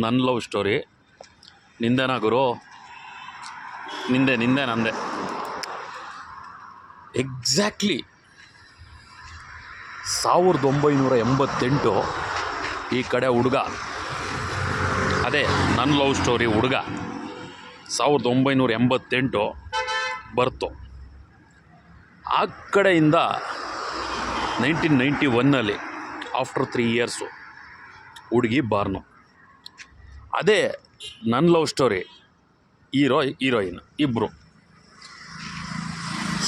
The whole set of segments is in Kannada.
ನನ್ನ ಲವ್ ಸ್ಟೋರಿ. ನಿಂದೆನಾ ಗುರು? ನಿಂದೆ ನಿಂದೆ, ನಂದೆ. ಎಕ್ಸಾಕ್ಟ್ಲಿ ಸಾವಿರದ ಒಂಬೈನೂರ ಎಂಬತ್ತೆಂಟು ಈ ಕಡೆ ಹುಡುಗ. ಅದೇ ನನ್ನ ಲವ್ ಸ್ಟೋರಿ ಹುಡುಗ. ಸಾವಿರದ ಒಂಬೈನೂರ ಎಂಬತ್ತೆಂಟು ಬರ್ತು. ಆ ಕಡೆಯಿಂದ ನೈನ್ಟೀನ್ ನೈಂಟಿ ಒನ್ನಲ್ಲಿ ಆಫ್ಟರ್ ತ್ರೀ ಇಯರ್ಸು, ಹುಡುಗಿ ಬಾರ್ನು. ಅದೇ ನನ್ನ ಲವ್ ಸ್ಟೋರಿ, ಹೀರೋ, ಹೀರೋಯಿನ್ ಇಬ್ಬರು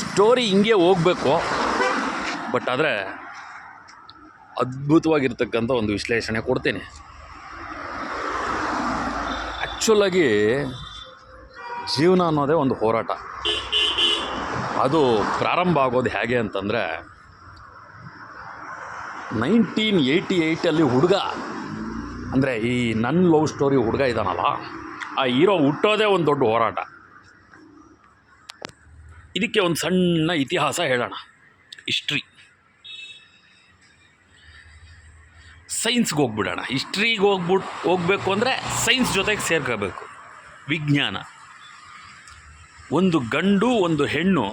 ಸ್ಟೋರಿ ಹಿಂಗೆ ಹೋಗಬೇಕು, ಬಟ್ ಆದರೆ ಅದ್ಭುತವಾಗಿರ್ತಕ್ಕಂಥ ಒಂದು ವಿಶ್ಲೇಷಣೆ ಕೊಡ್ತೀನಿ. ಆ್ಯಕ್ಚುಲಾಗಿ ಜೀವನ ಅನ್ನೋದೇ ಒಂದು ಹೋರಾಟ. ಅದು ಪ್ರಾರಂಭ ಆಗೋದು ಹೇಗೆ ಅಂತಂದರೆ, ನೈನ್ಟೀನ್ ಏಯ್ಟಿ ಏಯ್ಟಲ್ಲಿ ಹುಡುಗ ಅಂದರೆ ಈ ನನ್ನ ಲವ್ ಸ್ಟೋರಿ ಹುಡುಗ ಇದ್ದಾನಲ್ಲ ಆ ಹೀರೋ ಹುಟ್ಟೋದೇ ಒಂದು ದೊಡ್ಡ ಹೋರಾಟ. ಇದಕ್ಕೆ ಒಂದು ಸಣ್ಣ ಇತಿಹಾಸ ಹೇಳೋಣ. ಹಿಸ್ಟ್ರಿ ಸೈನ್ಸ್ಗೆ ಹೋಗ್ಬಿಡೋಣ. ಹಿಸ್ಟ್ರಿಗೆ ಹೋಗ್ಬಿಟ್ಟು ಹೋಗ್ಬೇಕು ಅಂದರೆ ಸೈನ್ಸ್ ಜೊತೆಗೆ ಸೇರ್ಕೋಬೇಕು. ವಿಜ್ಞಾನ. ಒಂದು ಗಂಡು, ಒಂದು ಹೆಣ್ಣು.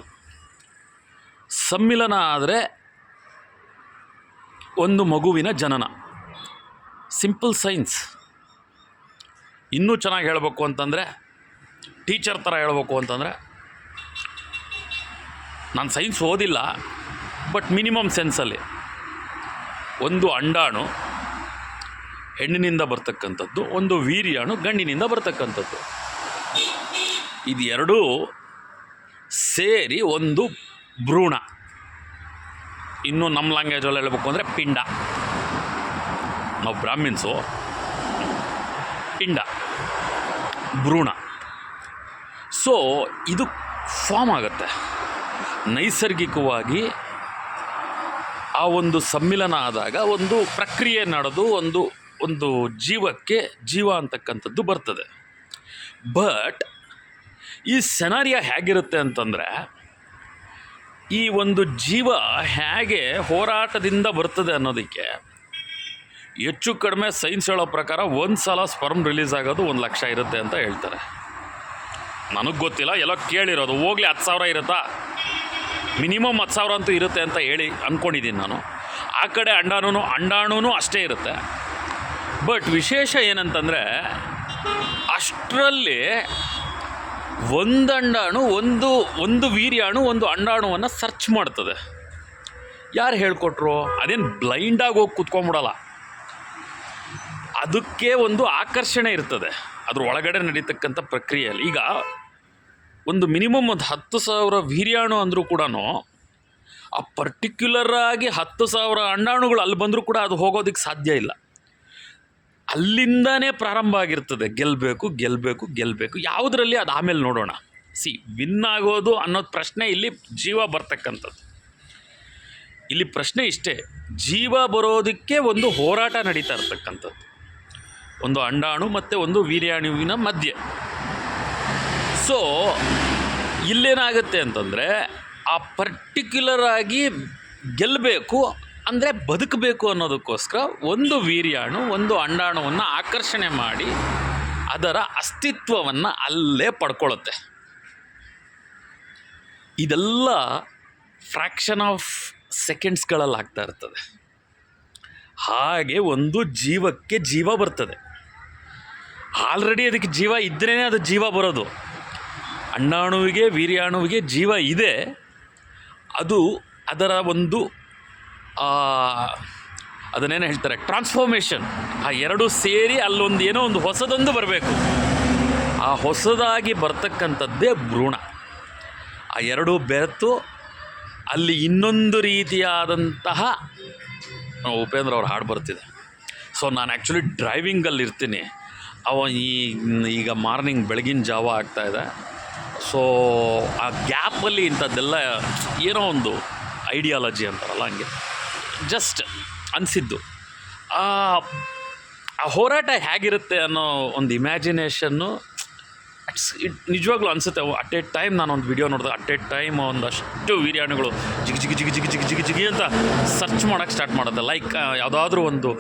ಸಮ್ಮಿಲನ ಆದರೆ ಒಂದು ಮಗುವಿನ ಜನನ. Simple science. ಇನ್ನೂ ಚೆನ್ನಾಗಿ ಹೇಳಬೇಕು ಅಂತಂದರೆ, ಟೀಚರ್ ಥರ ಹೇಳಬೇಕು ಅಂತಂದರೆ, ನಾನು ಸೈನ್ಸ್ ಓದಿಲ್ಲ, ಬಟ್ ಮಿನಿಮಮ್ ಸೆನ್ಸಲ್ಲಿ ಒಂದು ಅಂಡಾಣು ಹೆಣ್ಣಿನಿಂದ ಬರ್ತಕ್ಕಂಥದ್ದು, ಒಂದು ವೀರ್ಯಾಣು ಗಂಡಿನಿಂದ ಬರ್ತಕ್ಕಂಥದ್ದು. ಇದು ಎರಡೂ ಸೇರಿ ಒಂದು ಭ್ರೂಣ. ಇನ್ನು ನಮ್ಮ ಲ್ಯಾಂಗ್ವೇಜಲ್ಲಿ ಹೇಳಬೇಕು ಅಂದರೆ ಪಿಂಡ. ನಾವು ಬ್ರಾಹ್ಮಿನ್ಸು. ಪಿಂಡ. ಭ್ರೂಣ. ಸೊ ಇದು ಫಾರ್ಮ್ ಆಗುತ್ತೆ. ನೈಸರ್ಗಿಕವಾಗಿ ಆ ಒಂದು ಸಮ್ಮಿಲನ ಆದಾಗ ಒಂದು ಪ್ರಕ್ರಿಯೆ ನಡೆದು ಒಂದು ಒಂದು ಜೀವಕ್ಕೆ ಜೀವ ಅಂತಕ್ಕಂಥದ್ದು ಬರ್ತದೆ. ಬಟ್ ಈ ಸೆನಾರಿಯ ಹೇಗಿರುತ್ತೆ ಅಂತಂದರೆ, ಈ ಒಂದು ಜೀವ ಹೇಗೆ ಹೋರಾಟದಿಂದ ಬರ್ತದೆ ಅನ್ನೋದಕ್ಕೆ ಹೆಚ್ಚು ಕಡಿಮೆ ಸೈನ್ಸ್ ಹೇಳೋ ಪ್ರಕಾರ ಒಂದು ಸಲ ಸ್ಪರ್ಮ್ ರಿಲೀಸ್ ಆಗೋದು ಒಂದು ಲಕ್ಷ ಇರುತ್ತೆ ಅಂತ ಹೇಳ್ತಾರೆ. ನನಗೆ ಗೊತ್ತಿಲ್ಲ, ಎಲ್ಲೋ ಕೇಳಿರೋದು. ಹೋಗ್ಲಿ ಹತ್ತು ಸಾವಿರ ಇರುತ್ತಾ? ಮಿನಿಮಮ್ ಹತ್ತು ಸಾವಿರ ಅಂತೂ ಇರುತ್ತೆ ಅಂತ ಹೇಳಿ ಅಂದ್ಕೊಂಡಿದ್ದೀನಿ ನಾನು. ಆ ಕಡೆ ಅಂಡಾಣು ಅಂಡಾಣು ಅಷ್ಟೇ ಇರುತ್ತೆ. ಬಟ್ ವಿಶೇಷ ಏನಂತಂದರೆ, ಅಷ್ಟರಲ್ಲಿ ಒಂದು ಅಂಡಾಣು, ಒಂದು ಒಂದು ವೀರ್ಯಾಣು, ಒಂದು ಅಂಡಾಣುವನ್ನು ಸರ್ಚ್ ಮಾಡ್ತದೆ. ಯಾರು ಹೇಳ್ಕೊಟ್ರು? ಅದೇನು ಬ್ಲೈಂಡಾಗಿ ಹೋಗಿ ಕೂತ್ಕೊಂಬಿಡಲ್ಲ. ಅದಕ್ಕೆ ಒಂದು ಆಕರ್ಷಣೆ ಇರ್ತದೆ. ಅದ್ರ ಒಳಗಡೆ ನಡೀತಕ್ಕಂಥ ಪ್ರಕ್ರಿಯೆಯಲ್ಲಿ. ಈಗ ಒಂದು ಮಿನಿಮಮ್ ಒಂದು ಹತ್ತು ಸಾವಿರ ವೀರ್ಯಾಣು ಅಂದರೂ ಕೂಡ ಆ ಪರ್ಟಿಕ್ಯುಲರ್ ಆಗಿ ಹತ್ತು ಸಾವಿರ ಅಂಡಾಣುಗಳು ಅಲ್ಲಿ ಬಂದರೂ ಕೂಡ ಅದು ಹೋಗೋದಕ್ಕೆ ಸಾಧ್ಯ ಇಲ್ಲ. ಅಲ್ಲಿಂದನೇ ಪ್ರಾರಂಭ ಆಗಿರ್ತದೆ. ಗೆಲ್ಲಬೇಕು ಗೆಲ್ಲಬೇಕು ಗೆಲ್ಲಬೇಕು ಯಾವುದರಲ್ಲಿ ಅದು ಆಮೇಲೆ ನೋಡೋಣ. ಸಿ, ವಿನ್ ಆಗೋದು ಅನ್ನೋದು ಪ್ರಶ್ನೆ ಇಲ್ಲಿ ಜೀವ ಬರ್ತಕ್ಕಂಥದ್ದು. ಇಲ್ಲಿ ಪ್ರಶ್ನೆ ಇಷ್ಟೇ. ಜೀವ ಬರೋದಕ್ಕೆ ಒಂದು ಹೋರಾಟ ನಡೀತಾ ಇರ್ತಕ್ಕಂಥದ್ದು. ಒಂದು ಅಂಡಾಣು ಮತ್ತು ಒಂದು ವೀರ್ಯಾಣುವಿನ ಮಧ್ಯೆ. ಸೊ ಇಲ್ಲೇನಾಗುತ್ತೆ ಅಂತಂದರೆ, ಆ ಪರ್ಟಿಕ್ಯುಲರ್ ಆಗಿ ಗೆಲ್ಲಬೇಕು ಅಂದರೆ ಬದುಕಬೇಕು ಅನ್ನೋದಕ್ಕೋಸ್ಕರ ಒಂದು ವೀರ್ಯಾಣು, ಒಂದು ಅಂಡಾಣುವನ್ನು ಆಕರ್ಷಣೆ ಮಾಡಿ ಅದರ ಅಸ್ತಿತ್ವವನ್ನು ಅಲ್ಲೇ ಪಡ್ಕೊಳ್ಳುತ್ತೆ ಇದೆಲ್ಲ ಫ್ರ್ಯಾಕ್ಷನ್ ಆಫ್ ಸೆಕೆಂಡ್ಸ್ಗಳಲ್ಲಿ ಆಗ್ತಾ ಇರ್ತದೆ. ಹಾಗೆ ಒಂದು ಜೀವಕ್ಕೆ ಜೀವ ಬರ್ತದೆ. ಆಲ್ರೆಡಿ ಅದಕ್ಕೆ ಜೀವ ಇದ್ರೇ ಅದು ಜೀವ ಬರೋದು. ಅಣ್ಣಾಣುವಿಗೆ, ವೀರ್ಯಾಣುವಿಗೆ ಜೀವ ಇದೆ. ಅದು ಅದರ ಒಂದು ಅದನ್ನೇನು ಹೇಳ್ತಾರೆ ಟ್ರಾನ್ಸ್ಫಾರ್ಮೇಷನ್ ಆ ಎರಡು ಸೇರಿ ಅಲ್ಲೊಂದು ಏನೋ ಒಂದು ಹೊಸದೊಂದು ಬರಬೇಕು. ಆ ಹೊಸದಾಗಿ ಬರ್ತಕ್ಕಂಥದ್ದೇ ಭ್ರೂಣ. ಆ ಎರಡೂ ಬೆರೆತು ಅಲ್ಲಿ ಇನ್ನೊಂದು ರೀತಿಯಾದಂತಹ ಉಪೇಂದ್ರ ಅವ್ರ ಹಾಡು ಬರ್ತಿದೆ. ಸೊ ನಾನು ಆ್ಯಕ್ಚುಲಿ ಡ್ರೈವಿಂಗಲ್ಲಿ ಇರ್ತೀನಿ ಅವ ಈ, ಈಗ ಮಾರ್ನಿಂಗ್ ಬೆಳಗಿನ ಜಾವ ಆಗ್ತಾಯಿದೆ ಸೊ ಆ ಗ್ಯಾಪಲ್ಲಿ ಇಂಥದ್ದೆಲ್ಲ ಏನೋ ಒಂದು ಐಡಿಯಾಲಜಿ ಅಂತಾರಲ್ಲ ಹಂಗೆ. ಜಸ್ಟ್ ಅನಿಸಿದ್ದು. ಆ ಹೋರಾಟ ಹೇಗಿರುತ್ತೆ ಅನ್ನೋ ಒಂದು ಇಮ್ಯಾಜಿನೇಷನ್ನು ಇಟ್ಸ್ ಇಟ್ ನಿಜವಾಗ್ಲೂ ಅನಿಸುತ್ತೆ ಅಟ್ ಎ ಟೈಮ್ ನಾನು ಒಂದು ವಿಡಿಯೋ ನೋಡಿದೆ ಅಟ್ ಎ ಟೈಮ್ ಒಂದಷ್ಟು ವೀರ್ಯಾಣುಗಳು ಜಿಗಿ ಜಿಗಿ ಜಿಗಿ ಜಿಗಿ ಜಿಗಿ ಜಿಗಿ ಜಿಗಿ ಅಂತ ಸರ್ಚ್ ಮಾಡೋಕ್ಕೆ ಸ್ಟಾರ್ಟ್ ಮಾಡುತ್ತೆ. ಲೈಕ್ ಯಾವುದಾದ್ರೂ ಒಂದು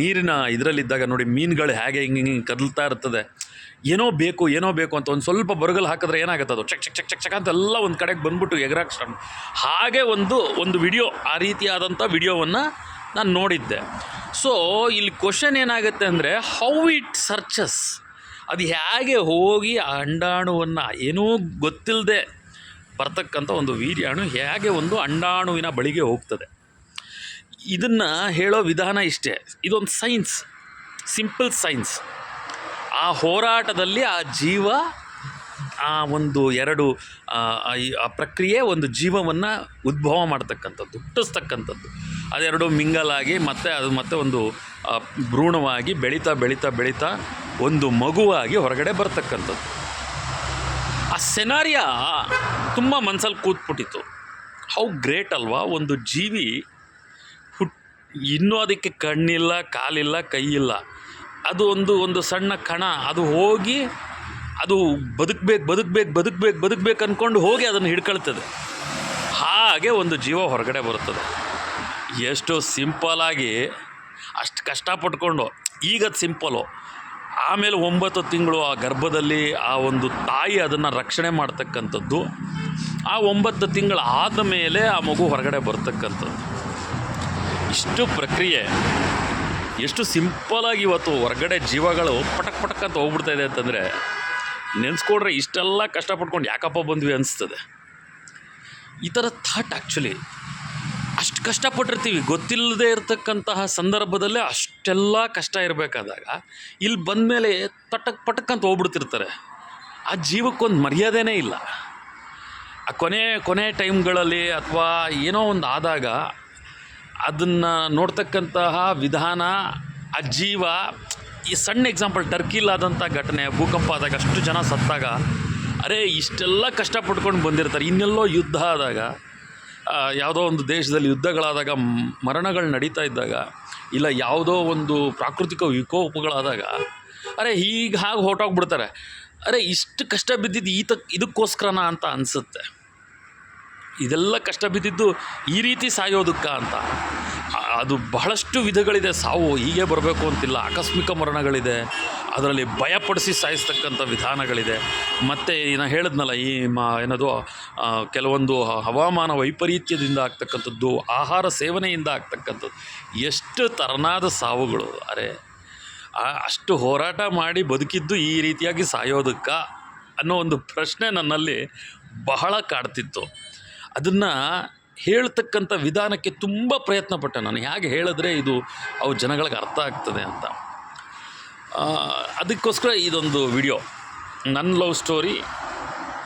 ನೀರಿನ ಇದರಲ್ಲಿದ್ದಾಗ ನೋಡಿ ಮೀನುಗಳು ಹೇಗೆ ಹಿಂಗೆ ಹಿಂಗೆ ಕದಲ್ತಾ ಇರ್ತದೆ. ಏನೋ ಬೇಕು ಏನೋ ಬೇಕು ಅಂತ ಒಂದು ಸ್ವಲ್ಪ ಬರಗಲ್ ಹಾಕಿದ್ರೆ ಏನಾಗುತ್ತೆ ಅದು? ಚಕ್ ಚಕ್ ಚಕ್ ಚಕ್ ಚಕ್ ಅಂತ ಎಲ್ಲ ಒಂದು ಕಡೆಗೆ ಬಂದ್ಬಿಟ್ಟು ಎಗರಾಕ್ ಸ್ಟಾರ್ಟ್ ಹಾಗೆ ಒಂದು ಒಂದು ವಿಡಿಯೋ ಆ ರೀತಿಯಾದಂಥ ವಿಡಿಯೋವನ್ನು ನಾನು ನೋಡಿದ್ದೆ. ಸೊ ಇಲ್ಲಿ ಕ್ವಶನ್ ಏನಾಗುತ್ತೆ ಅಂದರೆ ಹೌ ಇಟ್ ಸರ್ಚಸ್ ಅದು ಹೇಗೆ ಹೋಗಿ ಆ ಅಂಡಾಣುವನ್ನು ಏನೂ ಗೊತ್ತಿಲ್ಲದೆ ಬರ್ತಕ್ಕಂಥ ಒಂದು ವೀರ್ಯಾಣು ಹೇಗೆ ಒಂದು ಅಂಡಾಣುವಿನ ಬಳಿಗೆ ಹೋಗ್ತದೆ. ಇದನ್ನು ಹೇಳೋ ವಿಧಾನ ಇಷ್ಟೇ. ಇದೊಂದು ಸೈನ್ಸ್ ಸಿಂಪಲ್ ಸೈನ್ಸ್. ಆ ಹೋರಾಟದಲ್ಲಿ ಆ ಜೀವ ಆ ಒಂದು ಎರಡು ಆ, ಪ್ರಕ್ರಿಯೆ ಒಂದು ಜೀವವನ್ನು ಉದ್ಭವ ಮಾಡ್ತಕ್ಕಂಥದ್ದು ಹುಟ್ಟಿಸ್ತಕ್ಕಂಥದ್ದು. ಅದೆರಡು ಮಿಂಗಲಾಗಿ ಮತ್ತು ಅದು ಮತ್ತೆ ಒಂದು ಭ್ರೂಣವಾಗಿ ಬೆಳೀತಾ ಬೆಳೀತಾ ಬೆಳೀತಾ ಒಂದು ಮಗುವಾಗಿ ಹೊರಗಡೆ ಬರ್ತಕ್ಕಂಥದ್ದು. ಆ ಸೆನಾರಿಯ ತುಂಬ ಮನಸ್ಸಲ್ಲಿ ಕೂತ್ಬಿಟ್ಟಿತ್ತು. ಹೌ ಗ್ರೇಟ್ ಅಲ್ವಾ? ಒಂದು ಜೀವಿ ಹುಟ್, ಇನ್ನೂ ಅದಕ್ಕೆ ಕಣ್ಣಿಲ್ಲ, ಕಾಲಿಲ್ಲ ಕೈ ಇಲ್ಲ ಅದು ಒಂದು ಒಂದು ಸಣ್ಣ ಕಣ, ಅದು ಹೋಗಿ ಅದು ಬದುಕಬೇಕು ಬದುಕಬೇಕು ಬದುಕಬೇಕು ಬದುಕಬೇಕು ಅಂದ್ಕೊಂಡು ಹೋಗಿ ಅದನ್ನು ಹಿಡ್ಕೊಳ್ತದೆ. ಹಾಗೆ ಒಂದು ಜೀವ ಹೊರಗಡೆ ಬರುತ್ತದೆ. ಎಷ್ಟು ಸಿಂಪಲಾಗಿ ಅಷ್ಟು ಕಷ್ಟಪಟ್ಕೊಂಡು ಈಗ ಅದು ಸಿಂಪಲು. ಆಮೇಲೆ ಒಂಬತ್ತು ತಿಂಗಳು ಆ ಗರ್ಭದಲ್ಲಿ ಆ ಒಂದು ತಾಯಿ ಅದನ್ನು ರಕ್ಷಣೆ ಮಾಡ್ತಕ್ಕಂಥದ್ದು, ಆ ಒಂಬತ್ತು ತಿಂಗಳು ಆದ ಮೇಲೆ ಆ ಮಗು ಹೊರಗಡೆ ಬರ್ತಕ್ಕಂಥದ್ದು. ಇಷ್ಟು ಪ್ರಕ್ರಿಯೆ, ಎಷ್ಟು ಸಿಂಪಲಾಗಿ ಇವತ್ತು ಹೊರಗಡೆ ಜೀವಗಳು ಪಟಕ್ ಪಟಕ್ ಅಂತ ಹೋಗ್ಬಿಡ್ತಾ ಇದೆ ಅಂತಂದರೆ, ನೆನೆಸ್ಕೊಂಡ್ರೆ ಇಷ್ಟೆಲ್ಲ ಕಷ್ಟಪಟ್ಕೊಂಡು ಯಾಕಪ್ಪ ಬಂದ್ವಿ ಅನಿಸ್ತದೆ. ಈ ಥರ ಥಾಟ್ ಆ್ಯಕ್ಚುಲಿ ಅಷ್ಟು ಕಷ್ಟಪಟ್ಟಿರ್ತೀವಿ. ಗೊತ್ತಿಲ್ಲದೆ ಇರತಕ್ಕಂತಹ ಸಂದರ್ಭದಲ್ಲೇ ಅಷ್ಟೆಲ್ಲ ಕಷ್ಟ ಇರಬೇಕಾದಾಗ ಇಲ್ಲಿ ಬಂದಮೇಲೆ ತಟಕ್ ಪಟಕ್ ಅಂತ ಹೋಗ್ಬಿಡ್ತಿರ್ತಾರೆ. ಆ ಜೀವಕ್ಕೊಂದು ಮರ್ಯಾದೆನೇ ಇಲ್ಲ. ಆ ಕೊನೆ ಕೊನೆ ಟೈಮ್ಗಳಲ್ಲಿ ಅಥವಾ ಏನೋ ಒಂದು ಆದಾಗ ಅದನ್ನು ನೋಡ್ತಕ್ಕಂತಹ ವಿಧಾನ, ಆ ಜೀವ, ಈ ಸಣ್ಣ ಎಕ್ಸಾಂಪಲ್ ಟರ್ಕಿಲಾದಂಥ ಘಟನೆ, ಭೂಕಂಪ ಆದಾಗ ಅಷ್ಟು ಜನ ಸತ್ತಾಗ, ಅರೆ ಇಷ್ಟೆಲ್ಲ ಕಷ್ಟಪಟ್ಕೊಂಡು ಬಂದಿರ್ತಾರೆ. ಇನ್ನೆಲ್ಲೋ ಯುದ್ಧ ಆದಾಗ ಯಾವುದೋ ಒಂದು ದೇಶದಲ್ಲಿ ಯುದ್ಧಗಳಾದಾಗ ಮರಣಗಳು ನಡೀತಾ ಇದ್ದಾಗ, ಇಲ್ಲ ಯಾವುದೋ ಒಂದು ಪ್ರಾಕೃತಿಕ ವಿಕೋಪಗಳಾದಾಗ, ಅರೆ ಹೀಗೆ ಹಾಗೆ ಹೊರಟೋಗ್ಬಿಡ್ತಾರೆ. ಅರೆ ಇಷ್ಟು ಕಷ್ಟ ಬಿದ್ದಿದ್ದು ಈತ, ಇದಕ್ಕೋಸ್ಕರನ ಅಂತ ಅನಿಸುತ್ತೆ. ಇದೆಲ್ಲ ಕಷ್ಟ ಬಿದ್ದಿದ್ದು ಈ ರೀತಿ ಸಾಯೋದಕ್ಕ ಅಂತ. ಅದು ಬಹಳಷ್ಟು ವಿಧಗಳಿದೆ ಸಾವು, ಹೀಗೆ ಬರಬೇಕು ಅಂತಿಲ್ಲ. ಆಕಸ್ಮಿಕ ಮರಣಗಳಿದೆ. ಅದರಲ್ಲಿ ಭಯಪಡಿಸಿ ಸಾಯಿಸ್ತಕ್ಕಂಥ ವಿಧಾನಗಳಿದೆ. ಮತ್ತು ನಾನು ಹೇಳಿದ್ನಲ್ಲ, ಈ ಮಾ, ಏನದು ಕೆಲವೊಂದು ಹವಾಮಾನ ವೈಪರೀತ್ಯದಿಂದ ಆಗ್ತಕ್ಕಂಥದ್ದು, ಆಹಾರ ಸೇವನೆಯಿಂದ ಆಗ್ತಕ್ಕಂಥದ್ದು, ಎಷ್ಟು ತರನಾದ ಸಾವುಗಳು. ಅರೆ ಅಷ್ಟು ಹೋರಾಟ ಮಾಡಿ ಬದುಕಿದ್ದು ಈ ರೀತಿಯಾಗಿ ಸಾಯೋದಕ್ಕ ಅನ್ನೋ ಒಂದು ಪ್ರಶ್ನೆ ನನ್ನಲ್ಲಿ ಬಹಳ ಕಾಡ್ತಿತ್ತು. ಅದನ್ನು ಹೇಳ್ತಕ್ಕಂಥ ವಿಧಾನಕ್ಕೆ ತುಂಬ ಪ್ರಯತ್ನ ಪಟ್ಟೆ ನಾನು. ಹೇಗೆ ಹೇಳಿದ್ರೆ ಇದು ಅವು ಜನಗಳಿಗೆ ಅರ್ಥ ಆಗ್ತದೆ ಅಂತ. ಅದಕ್ಕೋಸ್ಕರ ಇದೊಂದು ವಿಡಿಯೋ. ನನ್ನ ಲವ್ ಸ್ಟೋರಿ,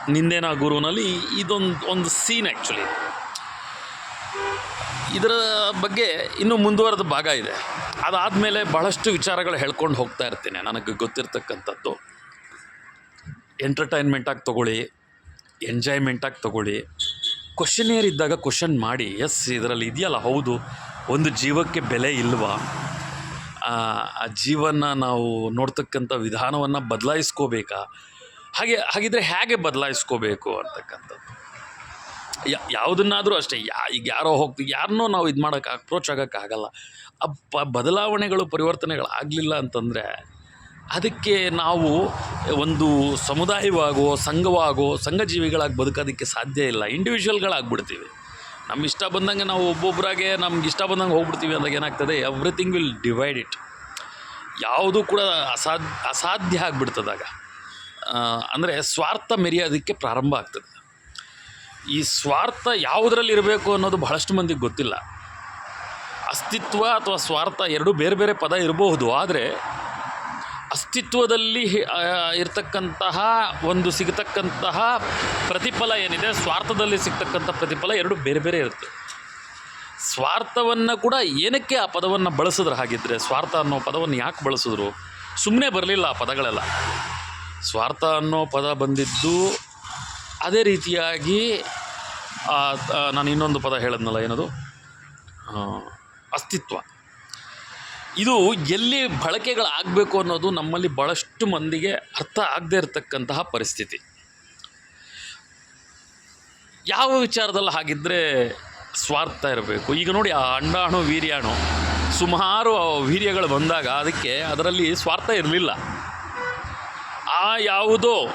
ನಿಂದೇನ ಗುರುನಲ್ಲಿ ಇದೊಂದು, ಒಂದು ಸೀನ್ ಆ್ಯಕ್ಚುಲಿ ಇದರ ಬಗ್ಗೆ ಇನ್ನೂ ಮುಂದುವರೆದ ಭಾಗ ಇದೆ. ಅದಾದಮೇಲೆ ಬಹಳಷ್ಟು ವಿಚಾರಗಳು ಹೇಳ್ಕೊಂಡು ಹೋಗ್ತಾ ಇರ್ತೀನಿ. ನನಗೆ ಗೊತ್ತಿರ್ತಕ್ಕಂಥದ್ದು. ಎಂಟರ್ಟೈನ್ಮೆಂಟಾಗಿ ತೊಗೊಳ್ಳಿ ಎಂಜಾಯ್ಮೆಂಟಾಗಿ ತೊಗೊಳ್ಳಿ. ಕ್ವಶನೇರ್ ಇದ್ದಾಗ ಕ್ವಶನ್ ಮಾಡಿ ಎಸ್ ಇದರಲ್ಲಿ ಇದೆಯಲ್ಲ, ಹೌದು. ಒಂದು ಜೀವಕ್ಕೆ ಬೆಲೆ ಇಲ್ವಾ? ಆ ಜೀವನ ನಾವು ನೋಡ್ತಕ್ಕಂಥ ವಿಧಾನವನ್ನು ಬದಲಾಯಿಸ್ಕೋಬೇಕಾ? ಹಾಗೆ, ಹಾಗಿದ್ರೆ ಹೇಗೆ ಬದಲಾಯಿಸ್ಕೋಬೇಕು ಅಂತಕ್ಕಂಥದ್ದು? ಯಾವುದನ್ನಾದರೂ ಅಷ್ಟೇ, ಯಾ, ಈಗ ಯಾರೋ ಹೋಗ್ತೀವಿ ಯಾರನ್ನೋ ನಾವು ಇದು ಮಾಡೋಕ್ಕೆ ಅಪ್ರೋಚ್ ಆಗೋಕ್ಕಾಗಲ್ಲ ಆ ಪ ಬದಲಾವಣೆಗಳು, ಪರಿವರ್ತನೆಗಳು ಆಗಲಿಲ್ಲ ಅಂತಂದರೆ ಅದಕ್ಕೆ ನಾವು ಒಂದು ಸಮುದಾಯವಾಗೋ, ಸಂಘವಾಗೋ, ಸಂಘಜೀವಿಗಳಾಗಿ ಬದುಕೋದಕ್ಕೆ ಸಾಧ್ಯ ಇಲ್ಲ. ಇಂಡಿವಿಜುವಲ್ಗಳಾಗ್ಬಿಡ್ತೀವಿ ನಮ್ಮ ಇಷ್ಟ ಬಂದಂಗೆ ನಾವು ಒಬ್ಬೊಬ್ಬರಾಗೆ ನಮ್ಗೆ ಇಷ್ಟ ಬಂದಂಗೆ ಹೋಗ್ಬಿಡ್ತೀವಿ ಅಂದಾಗ ಏನಾಗ್ತದೆ ಎವ್ರಿಥಿಂಗ್ ವಿಲ್ ಡಿವೈಡ್ ಇಟ್ ಯಾವುದೂ ಕೂಡ ಅಸಾಧ್ಯ ಅಸಾಧ್ಯ ಆಗಿಬಿಡ್ತದಾಗ. ಅಂದರೆ ಸ್ವಾರ್ಥ ಮೆರೆಯೋದಕ್ಕೆ ಪ್ರಾರಂಭ ಆಗ್ತದೆ. ಈ ಸ್ವಾರ್ಥ ಯಾವುದರಲ್ಲಿ ಇರಬೇಕು ಅನ್ನೋದು ಬಹಳಷ್ಟು ಮಂದಿಗೆ ಗೊತ್ತಿಲ್ಲ. ಅಸ್ತಿತ್ವ ಅಥವಾ ಸ್ವಾರ್ಥ ಎರಡೂ ಬೇರೆ ಬೇರೆ ಪದ ಇರಬಹುದು, ಆದರೆ ಅಸ್ತಿತ್ವದಲ್ಲಿ ಇರ್ತಕ್ಕಂತಹ ಒಂದು ಸಿಗತಕ್ಕಂತಹ ಪ್ರತಿಫಲ ಏನಿದೆ, ಸ್ವಾರ್ಥದಲ್ಲಿ ಸಿಗ್ತಕ್ಕಂಥ ಪ್ರತಿಫಲ ಎರಡು ಬೇರೆ ಬೇರೆ ಇರುತ್ತೆ. ಸ್ವಾರ್ಥವನ್ನು ಕೂಡ ಏನಕ್ಕೆ ಆ ಪದವನ್ನು ಬಳಸಿದ್ರೆ ಹಾಗಿದ್ದರೆ ಸ್ವಾರ್ಥ ಅನ್ನೋ ಪದವನ್ನು ಯಾಕೆ ಬಳಸಿದ್ರು? ಸುಮ್ಮನೆ ಬರಲಿಲ್ಲ ಆ ಪದಗಳೆಲ್ಲ. ಸ್ವಾರ್ಥ ಅನ್ನೋ ಪದ ಬಂದಿದ್ದು ಅದೇ ರೀತಿಯಾಗಿ ನಾನು ಇನ್ನೊಂದು ಪದ ಹೇಳಿದ್ನಲ್ಲ, ಏನದು? ಅಸ್ತಿತ್ವ. ಇದು ಎಲ್ಲಿ ಬಳಕೆಗಳಾಗಬೇಕು ಅನ್ನೋದು ನಮ್ಮಲ್ಲಿ ಭಾಳಷ್ಟು ಮಂದಿಗೆ ಅರ್ಥ ಆಗದೇ ಇರತಕ್ಕಂತಹ ಪರಿಸ್ಥಿತಿ. ಯಾವ ವಿಚಾರದಲ್ಲಿ ಹಾಗಿದ್ದರೆ ಸ್ವಾರ್ಥ ಇರಬೇಕು? ಈಗ ನೋಡಿ ಆ ಅಂಡಾಣು ವೀರ್ಯಾಣು ಸುಮಾರು ವೀರ್ಯಗಳು ಬಂದಾಗ ಅದಕ್ಕೆ ಅದರಲ್ಲಿ ಸ್ವಾರ್ಥ ಇರಲಿಲ್ಲ. ಆ ಯಾವುದೋ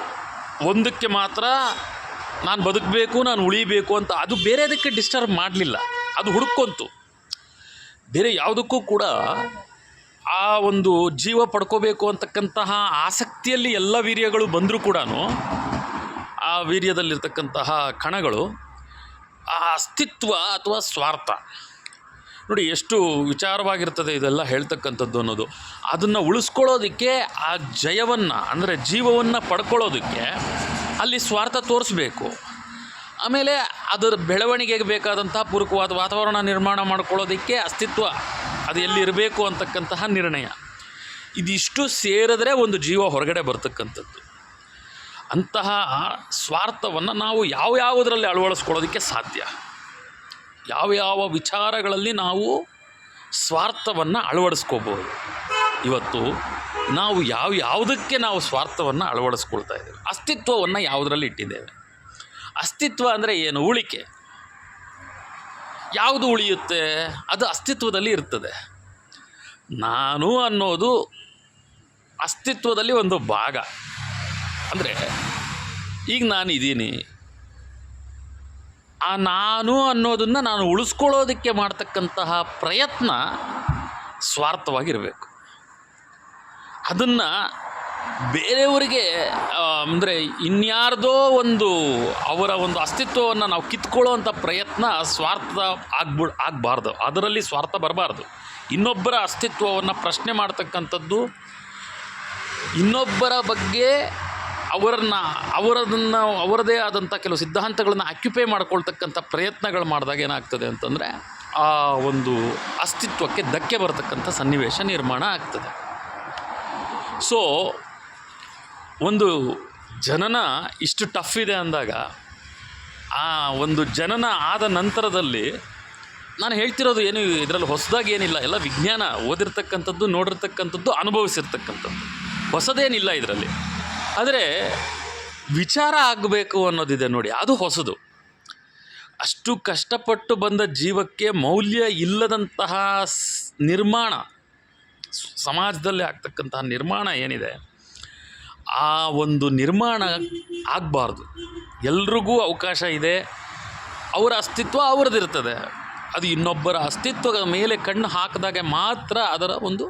ಒಂದಕ್ಕೆ ಮಾತ್ರ ನಾನು ಬದುಕಬೇಕು, ನಾನು ಉಳಿಬೇಕು ಅಂತ ಅದು ಬೇರೆದಕ್ಕೆ ಡಿಸ್ಟರ್ಬ್ ಮಾಡಲಿಲ್ಲ. ಅದು ಹುಡುಕೊಂತು. ಬೇರೆ ಯಾವುದಕ್ಕೂ ಕೂಡ ಆ ಒಂದು ಜೀವ ಪಡ್ಕೋಬೇಕು ಅಂತಕ್ಕಂತಹ ಆಸಕ್ತಿಯಲ್ಲಿ ಎಲ್ಲ ವೀರ್ಯಗಳು ಬಂದರೂ ಕೂಡ ಆ ವೀರ್ಯದಲ್ಲಿರ್ತಕ್ಕಂತಹ ಕಣಗಳು ಆ ಅಸ್ತಿತ್ವ ಅಥವಾ ಸ್ವಾರ್ಥ. ನೋಡಿ, ಎಷ್ಟು ವಿಚಾರವಾಗಿರ್ತದೆ ಇದೆಲ್ಲ ಹೇಳ್ತಕ್ಕಂಥದ್ದು ಅನ್ನೋದು. ಅದನ್ನು ಉಳಿಸ್ಕೊಳ್ಳೋದಕ್ಕೆ ಆ ಜಯವನ್ನು, ಅಂದರೆ ಜೀವವನ್ನು ಪಡ್ಕೊಳ್ಳೋದಕ್ಕೆ ಅಲ್ಲಿ ಸ್ವಾರ್ಥ ತೋರಿಸ್ಬೇಕು. ಆಮೇಲೆ ಅದರ ಬೆಳವಣಿಗೆಗೆ ಬೇಕಾದಂಥ ಪೂರಕವಾದ ವಾತಾವರಣ ನಿರ್ಮಾಣ ಮಾಡ್ಕೊಳ್ಳೋದಕ್ಕೆ ಅಸ್ತಿತ್ವ ಅದು ಎಲ್ಲಿರಬೇಕು ಅಂತಕ್ಕಂತಹ ನಿರ್ಣಯ. ಇದಿಷ್ಟು ಸೇರಿದ್ರೆ ಒಂದು ಜೀವ ಹೊರಗಡೆ ಬರ್ತಕ್ಕಂಥದ್ದು. ಅಂತಹ ಸ್ವಾರ್ಥವನ್ನು ನಾವು ಯಾವ ಯಾವುದರಲ್ಲಿ ಅಳವಡಿಸ್ಕೊಳ್ಳೋದಕ್ಕೆ ಸಾಧ್ಯ? ಯಾವ ಯಾವ ವಿಚಾರಗಳಲ್ಲಿ ನಾವು ಸ್ವಾರ್ಥವನ್ನು ಅಳವಡಿಸ್ಕೋಬೋದು ಇವತ್ತು ನಾವು ಯಾವ ಯಾವುದಕ್ಕೆ ನಾವು ಸ್ವಾರ್ಥವನ್ನು ಅಳವಡಿಸ್ಕೊಳ್ತಾ ಇದ್ದೇವೆ? ಅಸ್ತಿತ್ವವನ್ನು ಯಾವುದರಲ್ಲಿ ಇಟ್ಟಿದ್ದೇವೆ? ಅಸ್ತಿತ್ವ ಅಂದರೆ ಏನು? ಉಳಿಕೆ. ಯಾವುದು ಉಳಿಯುತ್ತೆ? ಅದು ಅಸ್ತಿತ್ವದಲ್ಲಿ ಇರ್ತದೆ. ನಾನು ಅನ್ನೋದು ಅಸ್ತಿತ್ವದಲ್ಲಿ ಒಂದು ಭಾಗ. ಅಂದರೆ ಈಗ ನಾನು ಇದ್ದೀನಿ ಆ ನಾನು ಅನ್ನೋದನ್ನು ನಾನು ಉಳಿಸ್ಕೊಳ್ಳೋದಕ್ಕೆ ಮಾಡ್ತಕ್ಕಂತಹ ಪ್ರಯತ್ನ ಸ್ವಾರ್ಥವಾಗಿರಬೇಕು. ಅದನ್ನು ಬೇರೆಯವರಿಗೆ ಅಂದರೆ ಇನ್ಯಾರ್ದೋ ಒಂದು ಅವರ ಒಂದು ಅಸ್ತಿತ್ವವನ್ನು ನಾವು ಕಿತ್ಕೊಳ್ಳೋವಂಥ ಪ್ರಯತ್ನ ಸ್ವಾರ್ಥ ಆಗ್ಬಿಡ್ ಆಗಬಾರ್ದು. ಅದರಲ್ಲಿ ಸ್ವಾರ್ಥ ಬರಬಾರ್ದು. ಇನ್ನೊಬ್ಬರ ಅಸ್ತಿತ್ವವನ್ನು ಪ್ರಶ್ನೆ ಮಾಡ್ತಕ್ಕಂಥದ್ದು, ಇನ್ನೊಬ್ಬರ ಬಗ್ಗೆ ಅವರನ್ನು, ಅವರದನ್ನು, ಅವರದೇ ಆದಂಥ ಕೆಲವು ಸಿದ್ಧಾಂತಗಳನ್ನು ಆಕ್ಯುಪೈ ಮಾಡ್ಕೊಳ್ತಕ್ಕಂಥ ಪ್ರಯತ್ನಗಳು ಮಾಡಿದಾಗ ಏನಾಗ್ತದೆ ಅಂತಂದರೆ, ಆ ಒಂದು ಅಸ್ತಿತ್ವಕ್ಕೆ ಧಕ್ಕೆ ಬರತಕ್ಕಂಥ ಸನ್ನಿವೇಶ ನಿರ್ಮಾಣ ಆಗ್ತದೆ. ಸೊ ಒಂದು ಜನನ ಇಷ್ಟು ಟಫ್ ಇದೆ ಅಂದಾಗ, ಆ ಒಂದು ಜನನ ಆದ ನಂತರದಲ್ಲಿ ನಾನು ಹೇಳ್ತಿರೋದು ಏನು, ಇದರಲ್ಲಿ ಹೊಸದಾಗಿ ಏನಿಲ್ಲ, ಎಲ್ಲ ವಿಜ್ಞಾನ ಓದಿರ್ತಕ್ಕಂಥದ್ದು, ನೋಡಿರ್ತಕ್ಕಂಥದ್ದು, ಅನುಭವಿಸಿರ್ತಕ್ಕಂಥದ್ದು. ಹೊಸದೇನಿಲ್ಲ ಇದರಲ್ಲಿ. ಆದರೆ ವಿಚಾರ ಆಗಬೇಕು ಅನ್ನೋದಿದೆ ನೋಡಿ, ಅದು ಹೊಸದು. ಅಷ್ಟು ಕಷ್ಟಪಟ್ಟು ಬಂದ ಜೀವಕ್ಕೆ ಮೌಲ್ಯ ಇಲ್ಲದಂತಹ ನಿರ್ಮಾಣ, ಸಮಾಜದಲ್ಲಿ ಆಗ್ತಕ್ಕಂತಹ ನಿರ್ಮಾಣ ಏನಿದೆ ಆ ಒಂದು ನಿರ್ಮಾಣ ಆಗಬಾರ್ದು. ಎಲ್ರಿಗೂ ಅವಕಾಶ ಇದೆ. ಅವರ ಅಸ್ತಿತ್ವ ಅವ್ರದ್ದಿರ್ತದೆ ಅದು ಇನ್ನೊಬ್ಬರ ಅಸ್ತಿತ್ವದ ಮೇಲೆ ಕಣ್ಣು ಹಾಕಿದಾಗ ಮಾತ್ರ ಅದರ ಒಂದು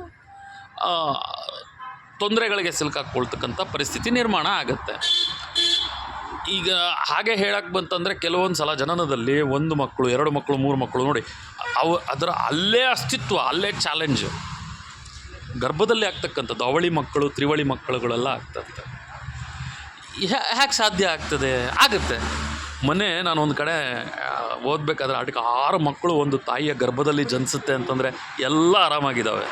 ತೊಂದರೆಗಳಿಗೆ ಸಿಲುಕಾಕೊಳ್ತಕ್ಕಂಥ ಪರಿಸ್ಥಿತಿ ನಿರ್ಮಾಣ ಆಗುತ್ತೆ. ಈಗ ಹಾಗೆ ಹೇಳಕ್ಕೆ ಬಂತಂದರೆ ಕೆಲವೊಂದು ಸಲ ಜನನದಲ್ಲಿ ಒಂದು ಮಕ್ಕಳು, ಎರಡು ಮಕ್ಕಳು, ಮೂರು ಮಕ್ಕಳು ನೋಡಿ, ಅವು ಅದರ ಅಲ್ಲೇ ಅಸ್ತಿತ್ವ, ಅಲ್ಲೇ ಚಾಲೆಂಜು ಗರ್ಭದಲ್ಲಿ ಆಗ್ತಕ್ಕಂಥದ್ದು, ಅವಳಿ ಮಕ್ಕಳು, ತ್ರಿವಳಿ ಮಕ್ಕಳುಗಳೆಲ್ಲ ಆಗ್ತಂತೆ. ಹ್ಯಾಕೆ ಸಾಧ್ಯ ಆಗ್ತದೆ? ಆಗುತ್ತೆ. ಮೊನ್ನೆ ನಾನು ಒಂದು ಕಡೆ ಓದಬೇಕಾದ್ರೆ ಆರ್ಟಿಕಲ್ ಆರು ಮಕ್ಕಳು, ಒಂದು ತಾಯಿಯ ಗರ್ಭದಲ್ಲಿ ಜನಿಸುತ್ತೆ ಅಂತಂದರೆ ಎಲ್ಲ ಆರಾಮಾಗಿದ್ದಾವೆ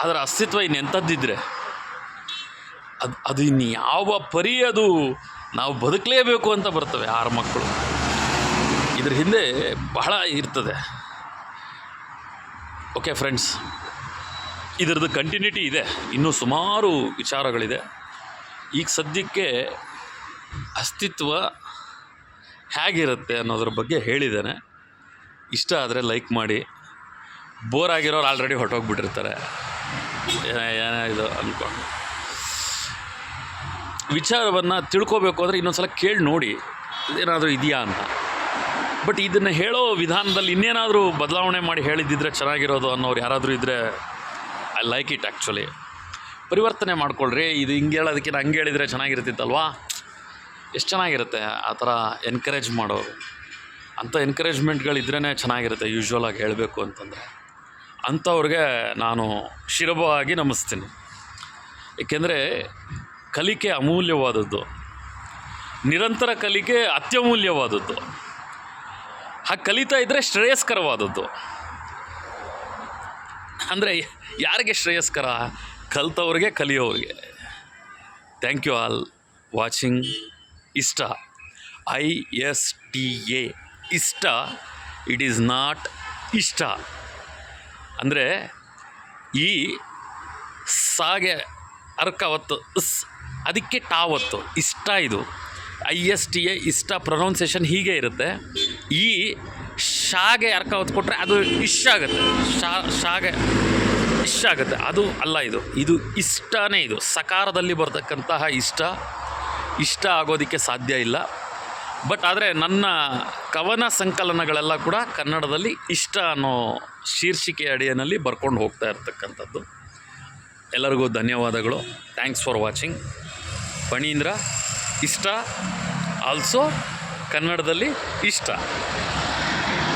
ಅದರ ಅಸ್ತಿತ್ವ ಇನ್ನೆಂಥದ್ದಿದ್ರೆ? ಅದು ಅದು ಇನ್ನು ಯಾವ ಪರಿ ಅದು ನಾವು ಬದುಕಲೇಬೇಕು ಅಂತ ಬರ್ತವೆ ಆರು ಮಕ್ಕಳು. ಇದ್ರ ಹಿಂದೆ ಬಹಳ ಇರ್ತದೆ. Okay, friends. ಇದರದ್ದು ಕಂಟಿನ್ಯೂಟಿ ಇದೆ. ಇನ್ನೂ ಸುಮಾರು ವಿಚಾರಗಳಿದೆ. ಈಗ ಸದ್ಯಕ್ಕೆ ಅಸ್ತಿತ್ವ ಹೇಗಿರುತ್ತೆ ಅನ್ನೋದ್ರ ಬಗ್ಗೆ ಹೇಳಿದ್ದೇನೆ. ಇಷ್ಟ ಆದರೆ ಲೈಕ್ ಮಾಡಿ. ಬೋರ್ ಆಗಿರೋರು ಆಲ್ರೆಡಿ ಹೊರಟೋಗ್ಬಿಟ್ಟಿರ್ತಾರೆ. ಏನ ಇದು ಅಂದ್ಕೊಂಡು ವಿಚಾರವನ್ನು ತಿಳ್ಕೋಬೇಕು ಅಂದರೆ ಇನ್ನೊಂದು ಸಲ ಕೇಳಿ ನೋಡಿ. ಏನಾದರೂ ಇದೆಯಾ ಅಂತ. ಬಟ್ ಇದನ್ನು ಹೇಳೋ ವಿಧಾನದಲ್ಲಿ ಇನ್ನೇನಾದರೂ ಬದಲಾವಣೆ ಮಾಡಿ ಹೇಳಿದ್ದಿದ್ರೆ ಚೆನ್ನಾಗಿರೋದು ಅನ್ನೋರು ಯಾರಾದರೂ ಇದ್ದರೆ ಐ ಲೈಕ್ ಇಟ್ ಆ್ಯಕ್ಚುಲಿ ಪರಿವರ್ತನೆ ಮಾಡ್ಕೊಳ್ರಿ. ಇದು ಹಿಂಗೆ ಹೇಳೋದಕ್ಕಿಂತ ಹಂಗೆ ಹೇಳಿದರೆ ಚೆನ್ನಾಗಿರ್ತಿತ್ತಲ್ವಾ? ಎಷ್ಟು ಚೆನ್ನಾಗಿರುತ್ತೆ ಆ ಥರ ಎನ್ಕರೇಜ್ ಮಾಡೋರು? ಅಂಥ ಎನ್ಕರೇಜ್ಮೆಂಟ್ಗಳಿದ್ರೇ ಚೆನ್ನಾಗಿರುತ್ತೆ ಯೂಶ್ವಲಾಗಿ ಹೇಳಬೇಕು ಅಂತಂದರೆ. ಅಂಥವ್ರಿಗೆ ನಾನು ಶಿರಭವಾಗಿ ನಮಿಸ್ತೀನಿ. ಏಕೆಂದರೆ ಕಲಿಕೆ ಅಮೂಲ್ಯವಾದದ್ದು. ನಿರಂತರ ಕಲಿಕೆ ಅತ್ಯಮೂಲ್ಯವಾದದ್ದು. ಹಾಗೆ ಕಲಿತಾ ಇದ್ದರೆ ಶ್ರೇಯಸ್ಕರವಾದದ್ದು. ಅಂದರೆ ಯಾರಿಗೆ ಶ್ರೇಯಸ್ಕರ? ಕಲ್ತವ್ರಿಗೆ ಕಲಿಯೋರಿಗೆ ಥ್ಯಾಂಕ್ ಯು ಆಲ್ ವಾಚಿಂಗ್ ಇಷ್ಟ. I S T A. ಇಷ್ಟ. ಇಟ್ ಈಸ್ ನಾಟ್ ಇಷ್ಟ. ಅಂದರೆ ಈ ಸಾಗೆ ಅರ್ಕ ಒತ್ತು ಇಸ್ ಅದಕ್ಕೆ ಟಾವತ್ತು. ಇಷ್ಟ ಇದು. ಐ ಎಸ್ ಟಿ ಎ ಇಷ್ಟ. ಪ್ರೊನೌನ್ಸೇಷನ್ ಹೀಗೆ ಇರುತ್ತೆ. ಈ ಶಾಗೆ ಅರ್ಕ ಹೊತ್ಕೊಟ್ರೆ ಅದು ಇಶ್ ಆಗುತ್ತೆ. ಶಾ, ಶಾಗೆ ಇಶ್ ಆಗುತ್ತೆ. ಅದು ಅಲ್ಲ ಇದು. ಇದು ಇಷ್ಟನೇ ಇದು. ಸಕಾರದಲ್ಲಿ ಬರ್ತಕ್ಕಂತಹ ಇಷ್ಟ. ಇಷ್ಟ ಆಗೋದಕ್ಕೆ ಸಾಧ್ಯ ಇಲ್ಲ. ಬಟ್ ಆದರೆ ನನ್ನ ಕವನ ಸಂಕಲನಗಳೆಲ್ಲ ಕೂಡ ಕನ್ನಡದಲ್ಲಿ ಇಷ್ಟ ಅನ್ನೋ ಶೀರ್ಷಿಕೆ ಅಡಿಯಲ್ಲಿ ಬರ್ಕೊಂಡು ಹೋಗ್ತಾ ಇರ್ತಕ್ಕಂಥದ್ದು. ಎಲ್ಲರಿಗೂ ಧನ್ಯವಾದಗಳು. ಥ್ಯಾಂಕ್ಸ್ ಫಾರ್ ವಾಚಿಂಗ್ ಫಣೀಂದ್ರ ಇಷ್ಟ. ಆಲ್ಸೋ ಕನ್ನಡದಲ್ಲಿ ಇಷ್ಟ.